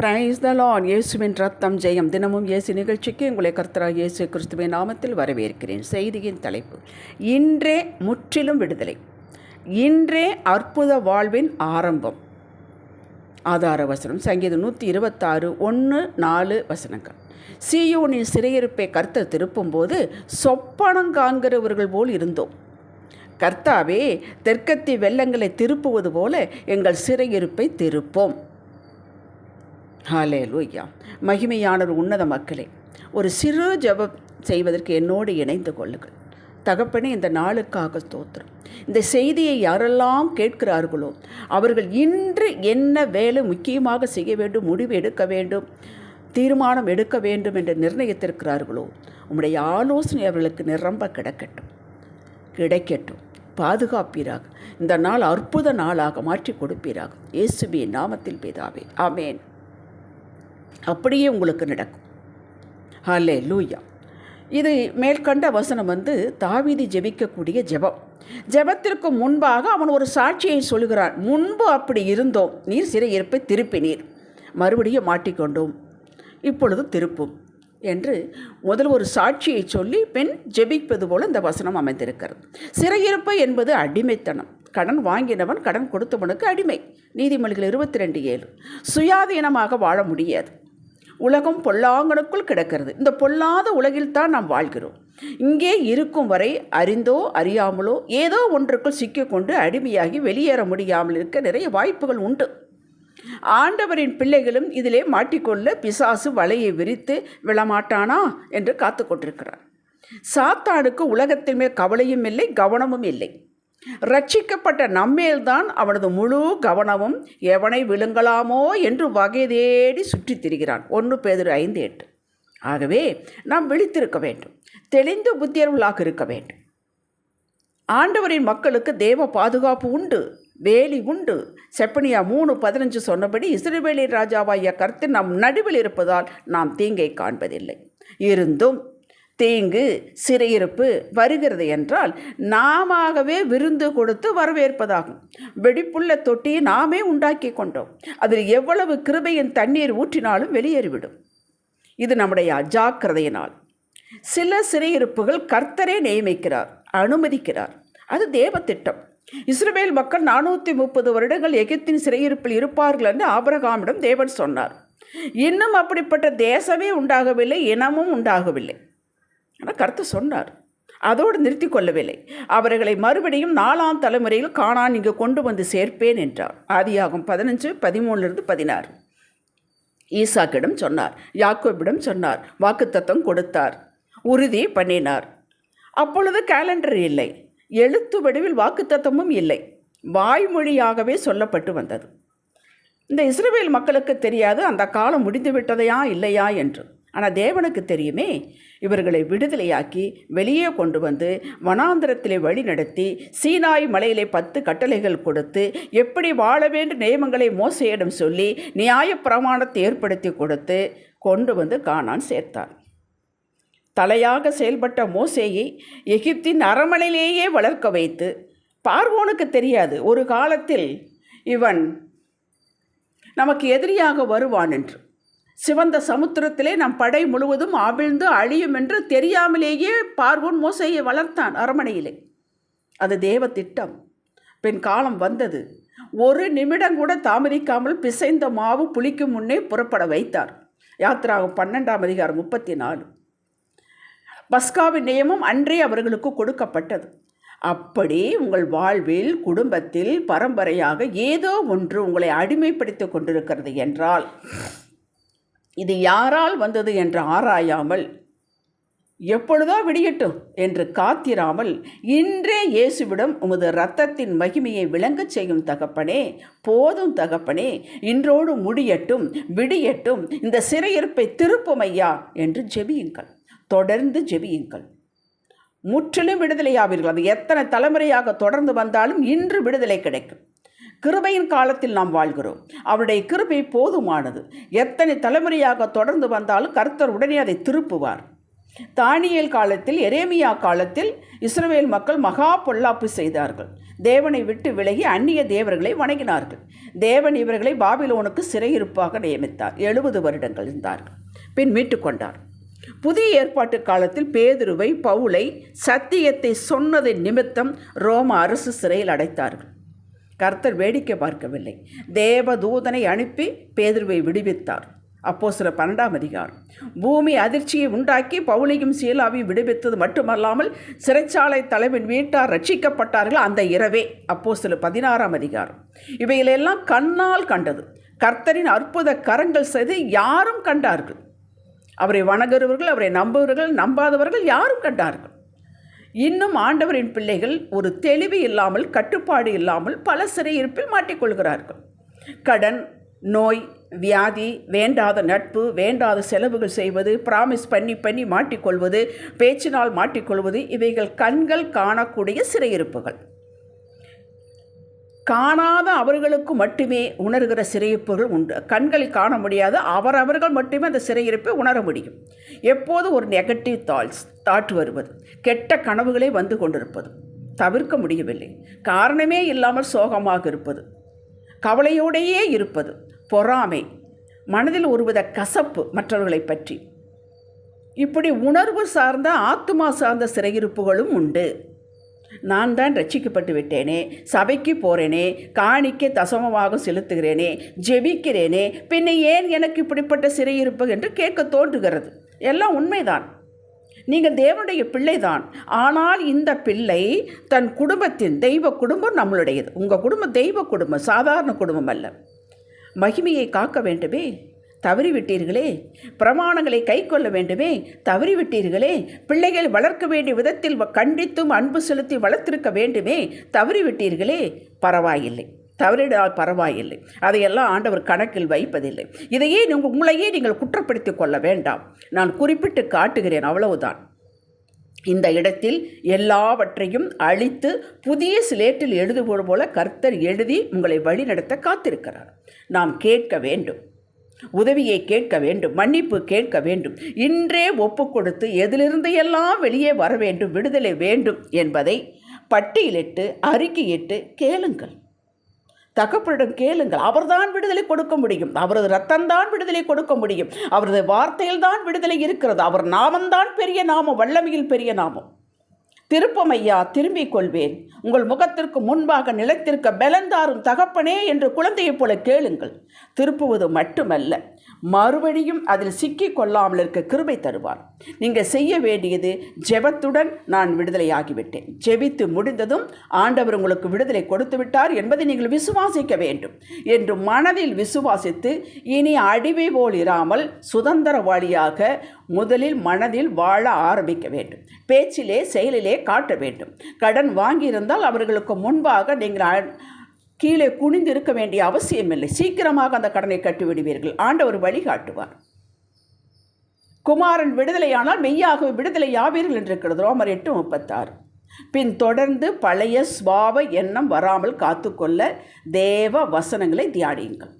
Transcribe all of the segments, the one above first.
Praise the Lord இயேசுவின் ரத்தம் ஜெயம். தினமும் இயேசு நிகழ்ச்சிக்கு உங்களை கர்த்தராக இயேசு கிறிஸ்துவின் நாமத்தில் வரவேற்கிறேன். செய்தியின் தலைப்பு இன்றே முற்றிலும் விடுதலை. இன்றே அற்புத வாழ்வின் ஆரம்பம். ஆதார வசனம் சங்கீதம் நூற்றி இருபத்தாறு ஒன்று நாலு வசனங்கள். சியோனின் சிறையிருப்பை கர்த்தர் திருப்பும்போது சொப்பனம் காண்கிறவர்கள் போல் இருந்தோம். கர்த்தாவே தெற்கத்தி வெள்ளங்களை திருப்புவது போல எங்கள் சிறையிருப்பை திருப்போம். ஹாலே லூயா மகிமையான உன்னத மக்களே ஒரு சிறு ஜெபம் செய்வதற்கு என்னோடு இணைந்து கொள்ளுங்கள். தகப்பனே இந்த நாளுக்காக ஸ்தோத்திரம். இந்த செய்தியை யாரெல்லாம் கேட்கிறார்களோ அவர்கள் இன்று என்ன வேலை முக்கியமாக செய்ய வேண்டும் முடிவு எடுக்க வேண்டும் தீர்மானம் எடுக்க வேண்டும் என்று நிர்ணயித்திருக்கிறார்களோ உம்முடைய ஆலோசனை அவர்களுக்கு நிரம்ப கிடக்கட்டும். கிடைக்கட்டும். பாதுகாப்பீராக. இந்த நாள் அற்புத நாளாக மாற்றி கொடுப்பீராக. இயேசுபி நாமத்தில் பிதாவே. ஆமேன். அப்படியே உங்களுக்கு நடக்கும். ஹலே லூயா இது மேற்கண்ட வசனம் வந்து தாவிதி ஜெபிக்கக்கூடிய ஜெபம். ஜெபத்திற்கு முன்பாக அவன் ஒரு சாட்சியை சொல்கிறான் முன்பு அப்படி இருந்தோம். நீர் சிறையிருப்பை திருப்பினீர். மறுபடியும் மாட்டிக்கொண்டோம். இப்பொழுது திருப்பும் என்று முதல் ஒரு சாட்சியை சொல்லி பெண் ஜெபிப்பது போல இந்த வசனம் அமைந்திருக்கிறது. சிறையிருப்பு என்பது அடிமைத்தனம். கடன் வாங்கினவன் கடன் கொடுத்தவனுக்கு அடிமை. நீதிமொழிகள் இருபத்தி ரெண்டு ஏழு. சுயாதீனமாக வாழ முடியாது. உலகம் பொல்லாங்கனுக்குள் கிடக்கிறது. இந்த பொல்லாத உலகில்தான் நாம் வாழ்கிறோம். இங்கே இருக்கும் வரை அறிந்தோ அறியாமலோ ஏதோ ஒன்றுக்குள் சிக்கிக்கொண்டு அடிமையாகி வெளியேற முடியாமல் இருக்க நிறைய வாய்ப்புகள் உண்டு. ஆண்டவரின் பிள்ளைகளும் இதிலே மாட்டிக்கொள்ள பிசாசு வலையை விரித்து விழமாட்டானா? என்று காத்து கொண்டிருக்கிறார். சாத்தானுக்கு உலகத்தின் மேல் கவலையும் இல்லை கவனமும் இல்லை. ரட்சிக்கப்பட்ட நம்மேல்தான் அவனது முழு கவனமும் எவனை விழுங்கலாமோ என்று வகை தேடி சுற்றித் திரிகிறான். ஒன்று பேதொரு ஐந்து எட்டு. ஆகவே நாம் விழித்திருக்க வேண்டும். தெளிந்த புத்தியர்களாக இருக்க வேண்டும். ஆண்டவரின் மக்களுக்கு தேவ பாதுகாப்பு உண்டு வேலி உண்டு. செப்பனியா மூணு பதினஞ்சு சொன்னபடி இஸ்ரேவேலின் ராஜாவாகிய கருத்து நம் நடுவில் இருப்பதால் நாம் தீங்கை காண்பதில்லை. இருந்தும் தேங்கு சிறையிருப்பு வருகிறது என்றால் நாமவே விருந்து கொடுத்து வரவேற்பதாகும். வெடிப்புள்ள தொட்டியை நாமே உண்டாக்கி கொண்டோம். அதில் எவ்வளவு கிருபையின் தண்ணீர் ஊற்றினாலும் வெளியேறிவிடும். இது நம்முடைய அஜாக்கிரதையினால். சில சிறையிருப்புகள் கர்த்தரே நியமிக்கிறார் அனுமதிக்கிறார். அது தேவ திட்டம் இஸ்ரேல் மக்கள் நானூற்றி முப்பது வருடங்கள் எகிப்தின் சிறையிருப்பில் இருப்பார்கள் என்று ஆபரகாமிடம் தேவன் சொன்னார். இன்னும் அப்படிப்பட்ட தேசமே உண்டாகவில்லை இனமும் உண்டாகவில்லை. ஆனால் கருத்து சொன்னார். அதோடு நிறுத்தி கொள்ளவில்லை. அவர்களை மறுபடியும் நாலாம் தலைமுறையில் காணான் இங்கு கொண்டு வந்து சேர்ப்பேன் என்றார். ஆதியாகும் பதினஞ்சு பதிமூணுலேருந்து பதினாறு. ஈசாக்கிடம் சொன்னார். யாக்கோபிடம் சொன்னார். வாக்குத்தத்தம் கொடுத்தார். உறுதி பண்ணினார். அப்பொழுது கேலண்டர் இல்லை. எழுத்து வடிவில் வாக்குத்தத்தமும் இல்லை. வாய்மொழியாகவே சொல்லப்பட்டு வந்தது. இந்த இஸ்ரேல் மக்களுக்கு தெரியாது அந்த காலம் முடிந்து விட்டதையா இல்லையா என்று. ஆனால் தேவனுக்கு தெரியுமே இவர்களை விடுதலையாக்கி வெளியே கொண்டு வந்து வனாந்திரத்திலே வழி நடத்தி சீனாய் மலையிலே பத்து கட்டளைகள் கொடுத்து எப்படி வாழ வேண்டும் நியமங்களை மோசையிடம் சொல்லி நியாய பிரமாணத்தை ஏற்படுத்தி கொடுத்து கொண்டு வந்து காணான் சேர்த்தார் தலையாக செயல்பட்ட மோசேயை எகிப்தின் அரமனையிலேயே வளர்க்க வைத்து பார்வோனுக்கு தெரியாது ஒரு காலத்தில் இவன் நமக்கு எதிரியாக வருவான் என்று. சிவந்த சமுத்திரத்திலே நம் படை முழுவதும் அவிழ்ந்து அழியும் என்று தெரியாமலேயே பார்வோன் மோசையை வளர்த்தான் அரமனையிலே அது தேவ திட்டம் பின் காலம் வந்தது. ஒரு நிமிடம் கூட தாமதிக்காமல் பிசைந்த மாவு புளிக்கும் முன்னே புறப்பட வைத்தார். யாத்திராகும் பன்னெண்டாம் அதிகாரம் முப்பத்தி நாலு பஸ்காவின் நியமம் அன்றே அவர்களுக்கு கொடுக்கப்பட்டது. அப்படி உங்கள் வாழ்வில் குடும்பத்தில் பரம்பரையாக ஏதோ ஒன்று உங்களை அடிமைப்படுத்தி கொண்டிருக்கிறது என்றால் இது யாரால் வந்தது என்று ஆராயாமல் எப்பொழுதோ விடியட்டும் என்று காத்திராமல் இன்றே இயேசுவிடம் உமது இரத்தத்தின் மகிமையை விளங்கச் செய்யும் தகப்பனே போதும் தகப்பனே இன்றோடு முடியட்டும் விடியட்டும் இந்த சிறையிருப்பை திருப்பும் ஐயா என்று ஜெபியுங்கள். தொடர்ந்து ஜெபியுங்கள். முற்றிலும் விடுதலையாவீர்கள் அது எத்தனை தலைமுறையாக தொடர்ந்து வந்தாலும் இன்று விடுதலை கிடைக்கும். கிருபையின் காலத்தில் நாம் வாழ்கிறோம். அவருடைய கிருபை போதுமானது. எத்தனை தலைமுறையாக தொடர்ந்து வந்தாலும் கர்த்தர் உடனே அதை திருப்புவார். தானியல் காலத்தில் எரேமியா காலத்தில் இஸ்ரவேல் மக்கள் மகா பொல்லாப்பு செய்தார்கள். தேவனை விட்டு விலகி அந்நிய தேவர்களை வணங்கினார்கள். தேவன் இவர்களை பாபிலோனுக்கு சிறையிருப்பாக நியமித்தார். எழுபது வருடங்கள் இருந்தார்கள் பின் மீட்டு கொண்டார். புதிய ஏற்பாட்டு காலத்தில் பேதுருவை பவுலை சத்தியத்தை சொன்னதின் நிமித்தம் ரோம அரசு சிறையில் அடைத்தார்கள். கர்த்தர் வேடிக்கை பார்க்கவில்லை. தேவதூதனை அனுப்பி பேதுருவை விடுவித்தார். அப்போ சில பன்னெண்டாம் அதிகாரம். பூமி அதிர்ச்சியை உண்டாக்கி பவுலையும் சீலாவையும் விடுவித்தது மட்டுமல்லாமல் சிறைச்சாலை தலைவன் வீட்டார் ரட்சிக்கப்பட்டார்கள் அந்த இரவே. அப்போ சில பதினாறாம் அதிகாரம். இவைகளெல்லாம் கண்ணால் கண்டது. கர்த்தரின் அற்புத கரங்கள் செய்து யாரும் கண்டார்கள். அவரை வணங்குறவர்கள் அவரை நம்புவர்கள் நம்பாதவர்கள் யாரும் கண்டார்கள். இன்னும் ஆண்டவரின் பிள்ளைகள் ஒரு தெளிவு இல்லாமல் கட்டுப்பாடு இல்லாமல் பல சிறையிருப்பில் மாட்டிக்கொள்கிறார்கள். கடன் நோய் வியாதி வேண்டாத நட்பு வேண்டாத செலவுகள் செய்வது பிராமிஸ் பண்ணி பண்ணி மாட்டிக்கொள்வது பேச்சினால் மாட்டிக்கொள்வது இவைகள் கண்கள் காணக்கூடிய சிறையிருப்புகள். காணாத அவர்களுக்கு மட்டுமே உணர்கிற சிறையிருப்புகள் உண்டு. கண்களில் காண முடியாத அவரவர்கள் மட்டுமே அந்த சிறையிருப்பை உணர முடியும். எப்போது ஒரு நெகட்டிவ் தாட்ஸ் தாட் வருவது கெட்ட கனவுகளே வந்து கொண்டிருப்பது. தவிர்க்க முடியவில்லை. காரணமே இல்லாமல் சோகமாக இருப்பது. கவலையோடையே இருப்பது. பொறாமை. மனதில் ஒருவித கசப்பு மற்றவர்களை பற்றி. இப்படி உணர்வு சார்ந்த ஆத்மா சார்ந்த சிறையிருப்புகளும் உண்டு. நான் தான் ரட்சிக்கப்பட்டு விட்டேனே சபைக்கு போகிறேனே காணிக்க தசமமாக செலுத்துகிறேனே ஜெபிக்கிறேனே பின்ன ஏன் எனக்கு இப்படிப்பட்ட சிறையிருப்பு என்று கேட்க தோன்றுகிறது. எல்லாம் உண்மைதான். நீங்கள் தேவனுடைய பிள்ளைதான். ஆனால் இந்த பிள்ளை தன் குடும்பத்தின் தெய்வ குடும்பம் நம்மளுடையது. உங்கள் குடும்பம் தெய்வ குடும்பம் சாதாரண குடும்பம் அல்ல. மகிமையை காக்க வேண்டுமே? தவறிவிட்டீர்களே. பிரமாணங்களை கை கொள்ள வேண்டுமே. தவறிவிட்டீர்களே. பிள்ளைகள் வளர்க்க வேண்டிய விதத்தில் கண்டித்தும் அன்பு செலுத்தி வளர்த்திருக்க வேண்டுமே. தவறிவிட்டீர்களே. பரவாயில்லை. தவறிடால் பரவாயில்லை. அதையெல்லாம் ஆண்டவர் கணக்கில் வைப்பதில்லை. இதையே நீங்கள் உங்களையே நீங்கள் குற்றப்படுத்தி கொள்ள வேண்டாம். நான் குறிப்பிட்டு காட்டுகிறேன் அவ்வளவுதான். இந்த இடத்தில் எல்லாவற்றையும் அழித்து புதிய சிலேட்டில் எழுதுவது போல கர்த்தர் எழுதி உங்களை வழிநடத்த காத்திருக்கிறார். நாம் கேட்க வேண்டும். உதவியை கேட்க வேண்டும் மன்னிப்பு கேட்க வேண்டும். இன்றே ஒப்பு கொடுத்து எதிலிருந்து எல்லாம் வெளியே வர வேண்டும் விடுதலை வேண்டும் என்பதை பட்டியலிட்டு அறிக்கையிட்டு கேளுங்கள். தகப்பனிடம் கேளுங்கள். அவர்தான் விடுதலை கொடுக்க முடியும். அவரது ரத்தம்தான் விடுதலை கொடுக்க முடியும். அவரது வார்த்தையில்தான் விடுதலை இருக்கிறது. அவர் நாமம்தான் பெரிய நாமம் வல்லமையில் பெரிய நாமம். திருப்பமையா திரும்பிக் கொள்வேன் உங்கள் முகத்திற்கு முன்பாக நிலைத்திருக்க பலந்தாரும் தகப்பனே என்று குழந்தையைப் போல கேளுங்கள். திருப்புவது மட்டுமல்ல. மறுபடியும் அதில் சிக்கி கொள்ளாமல் இருக்க கிருபை தருவார். நீங்கள் செய்ய வேண்டியது ஜெபத்துடன் நான் விடுதலையாகிவிட்டேன். ஜெபித்து முடிந்ததும் ஆண்டவர் உங்களுக்கு விடுதலை கொடுத்து விட்டார் என்பதை நீங்கள் விசுவாசிக்க வேண்டும் என்று மனதில் விசுவாசித்து இனி அடிமை போல் இராமல் சுதந்திரவாளியாக முதலில் மனதில் வாழ ஆரம்பிக்க வேண்டும். பேச்சிலே செயலிலே காட்ட வேண்டும். கடன் வாங்கியிருந்தால் அவர்களுக்கு முன்பாக நீங்கள் கீழே குனிந்து இருக்க வேண்டிய அவசியமில்லை. சீக்கிரமாக அந்த கடனை கட்டிவிடுவீர்கள். ஆண்டவர் வழிகாட்டுவார். குமாரன் விடுதலையானால் மெய்யாக விடுதலை யாவீர்கள் என்று இருக்கிறது. ரோமர் எட்டு முப்பத்தாறு. பின் தொடர்ந்து பழைய ஸ்வாவ எண்ணம் வராமல் காத்துக்கொள்ள தேவ வசனங்களை தியானியுங்கள்.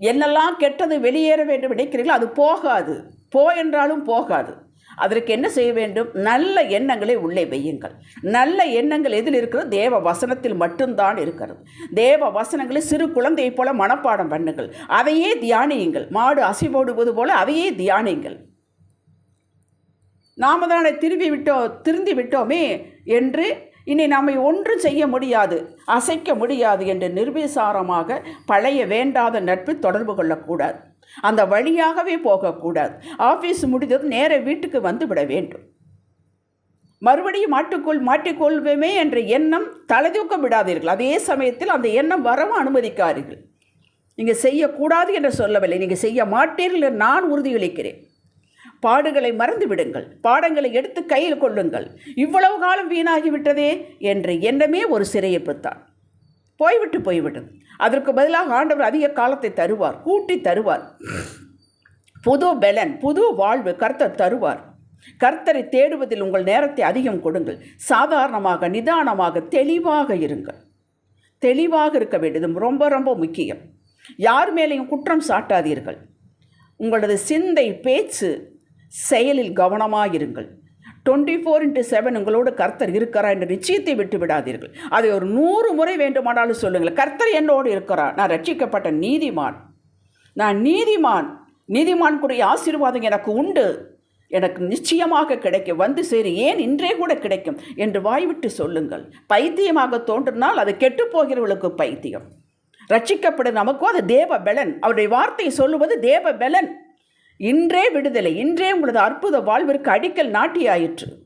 என்னெல்லாம் கெட்டது வெளியேற வேண்டும் நினைக்கிறீர்களோ அது போகாது. போ என்றாலும் போகாது. அதற்கு என்ன செய்ய வேண்டும்? நல்ல எண்ணங்களை உள்ளே வையுங்கள். நல்ல எண்ணங்கள் எதில் இருக்கிறது? தேவ வசனத்தில் மட்டும்தான் இருக்கிறது. தேவ வசனங்களை சிறு குழந்தையைப் போல மனப்பாடம் பண்ணுங்கள். அதையே தியானியுங்கள். மாடு அசைபோடுவது போல அதையே தியானியுங்கள். நாம தானே திரும்பி விட்டோம் திருந்தி விட்டோமே என்று இனி நம்மை ஒன்றும் செய்ய முடியாது அசைக்க முடியாது என்று நிர்விசாரமாக பழைய வேண்டாத நட்பு தொடர்பு கொள்ளக்கூடாது. அந்த வழியாகவே போகக்கூடாது. ஆஃபீஸ் முடிந்ததும் நேர வீட்டுக்கு வந்து விட வேண்டும். மறுபடியும் மாட்டுக்குள் மாட்டிக்கொள்வேமே என்ற எண்ணம் தலைதூக்க விடாதீர்கள். அதே சமயத்தில் அந்த எண்ணம் வரவும் அனுமதிக்காதீர்கள். நீங்கள் செய்யக்கூடாது என்று சொல்லவில்லை. நீங்கள் செய்ய மாட்டீர்கள் என்று நான் உறுதியளிக்கிறேன். பாடுகளை மறந்து விடுங்கள். பாடங்களை எடுத்து கையில் கொள்ளுங்கள். இவ்வளவு காலம் வீணாகிவிட்டதே என்ற எண்ணமே ஒரு சிறையிருப்புத்தான் போய்விட்டு போய்விட்டது. அதற்கு பதிலாக ஆண்டவர் அதிக காலத்தை தருவார் கூட்டி தருவார். புது பலன் புது வாழ்வு கர்த்தர் தருவார். கர்த்தரை தேடுவதில் உங்கள் நேரத்தை அதிகம் கொடுங்கள். சாதாரணமாக நிதானமாக தெளிவாக இருங்கள். தெளிவாக இருக்க வேண்டியது ரொம்ப ரொம்ப முக்கியம். யார் மேலேயும் குற்றம் சாட்டாதீர்கள். உங்களது சிந்தை பேச்சு செயலில் கவனமாக இருங்கள் டுவெண்ட்டி ஃபோர் இன்ட்டு செவன் உங்களோட கர்த்தர் இருக்கிறார் என்ற நிச்சயத்தை விட்டு விடாதீர்கள். அதை ஒரு நூறு முறை வேண்டுமானாலும் சொல்லுங்கள். கர்த்தர் என்னோடு இருக்கிறார். நான் ரட்சிக்கப்பட்ட நீதிமான். நான் நீதிமான். நீதிமான் நீதிமான்குரிய ஆசீர்வாதம் எனக்கு உண்டு. எனக்கு நிச்சயமாக கிடைக்கும். வந்து சரி. ஏன் இன்றே கூட கிடைக்கும்? என்று வாய்விட்டு சொல்லுங்கள். பைத்தியமாக தோன்றினால் அது கெட்டுப்போகிறவர்களுக்கு பைத்தியம். ரட்சிக்கப்படும் நமக்கும் அது தேவ பலன் அவருடைய வார்த்தையை சொல்லுவது தேவ பலன் இன்றே விடுதலை இன்றே உங்களது அற்புத வாழ்விற்கு அடிக்கல் நாட்டியாயிற்று.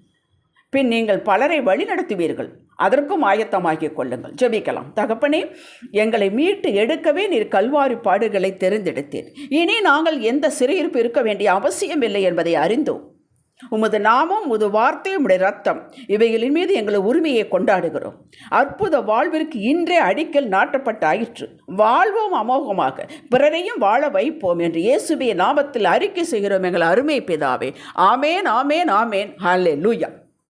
பின் நீங்கள் பலரை வழி நடத்துவீர்கள். அதற்கும் ஆயத்தமாகிக் கொள்ளுங்கள். ஜெபிக்கலாம். தகப்பனே எங்களை மீட்டு எடுக்கவே நீர் கல்வாரி பாடுகளை தெரிந்தெடுத்தீர். இனி நாங்கள் எந்த சிறையிருப்பு இருக்க வேண்டிய அவசியமில்லை என்பதை அறிந்தோம். உமது நாமம் உமது வார்த்தை உடைய ரத்தம் இவைகளின் மீது எங்களை உரிமையை கொண்டாடுகிறோம். அற்புத வாழ்விற்கு இன்றே அடிக்கல் நாட்டப்பட்ட ஆயிற்று வாழ்வோம் அமோகமாக. பிறரையும் வாழ வைப்போம் என்று இயேசுவிய நாமத்தில் அறிக்கை செய்கிறோம் எங்கள் அருமை பிதாவே. ஆமேன் ஆமேன் ஆமேன். ஹalleluya